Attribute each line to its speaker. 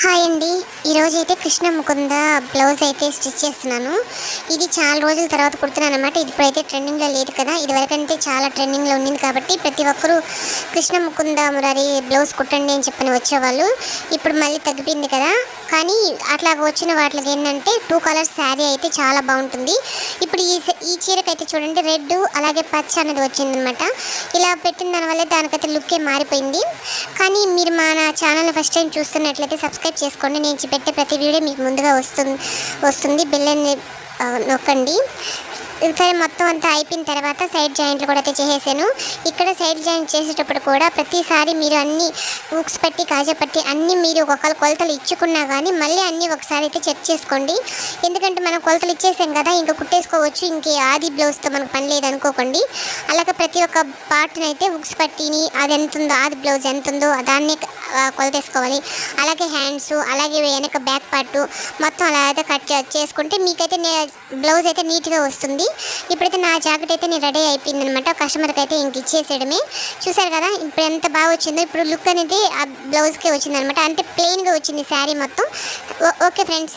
Speaker 1: Hi అండి. ఈరోజు అయితే కృష్ణ ముకుంద బ్లౌజ్ అయితే స్టిచ్ చేస్తున్నాను. ఇది చాలా రోజుల తర్వాత కుడుతున్నాను అనమాట ఇప్పుడైతే ట్రెండింగ్లో లేదు కదా. ఇదివరకంటే చాలా ట్రెండింగ్లో ఉండింది కాబట్టి ప్రతి ఒక్కరూ కృష్ణ ముకుంద మురారి బ్లౌజ్ కుట్టండి అని చెప్పని వచ్చేవాళ్ళు. ఇప్పుడు మళ్ళీ తగ్గిపోయింది కదా. కానీ అట్లా వచ్చిన వాటికి ఏంటంటే టూ కలర్స్ శారీ అయితే చాలా బాగుంటుంది. ఇప్పుడు ఈ ఈ ఈ చీరకైతే చూడండి రెడ్ అలాగే పచ్చ అనేది వచ్చిందనమాట ఇలా పెట్టిన దానివల్ల దానికైతే లుక్కే మారిపోయింది. కానీ మీరు మన ఛానల్ ఫస్ట్ టైం చూస్తున్నట్లయితే సబ్స్క్రైబ్ చేసుకోండి. నేను పెట్టే ప్రతి వీడియో మీకు ముందుగా వస్తుంది వస్తుంది. బిల్లని నొక్కండి. సరే మొత్తం అంతా అయిపోయిన తర్వాత సైడ్ జాయింట్లు కూడా అయితే చేసేసాను ఇక్కడ సైడ్ జాయింట్ చేసేటప్పుడు కూడా ప్రతిసారి మీరు అన్ని హుక్స్ పట్టి కాజా పట్టి అన్ని మీరు ఒక్కొక్క కొలతలు ఇచ్చుకున్నా కానీ మళ్ళీ అన్నీ ఒకసారి అయితే చెక్ చేసుకోండి. ఎందుకంటే మనం కొలతలు ఇచ్చేసాం కదా ఇంకా కుట్టేసుకోవచ్చు. ఇంకే ఆది బ్లౌజ్తో మనకు పని లేదు అనుకోకండి. అలాగే ప్రతి ఒక్క పార్ట్ని అయితే పట్టిని అది ఎంత ఉందో ఆది బ్లౌజ్ ఎంత ఉందో దాన్ని కొలతేసుకోవాలి. అలాగే హ్యాండ్స్ అలాగే వెనక బ్యాక్ పార్ట్ మొత్తం అలా అయితే కట్ చేసుకుంటే మీకైతే నే బ్లౌజ్ అయితే నీట్గా వస్తుంది. ఇప్పుడైతే నా జాకెట్ అయితే నేను రెడీ అయిపోయింది అనమాట కస్టమర్కి అయితే ఇంక ఇచ్చేసేయడమే. చూసారు కదా ఇప్పుడు ఎంత బాగా వచ్చిందో ఇప్పుడు లుక్ అనేది ఆ బ్లౌజ్కే వచ్చింది అనమాట అంటే ప్లెయిన్గా వచ్చింది శారీ మొత్తం. ఓ- ఓకే ఫ్రెండ్స్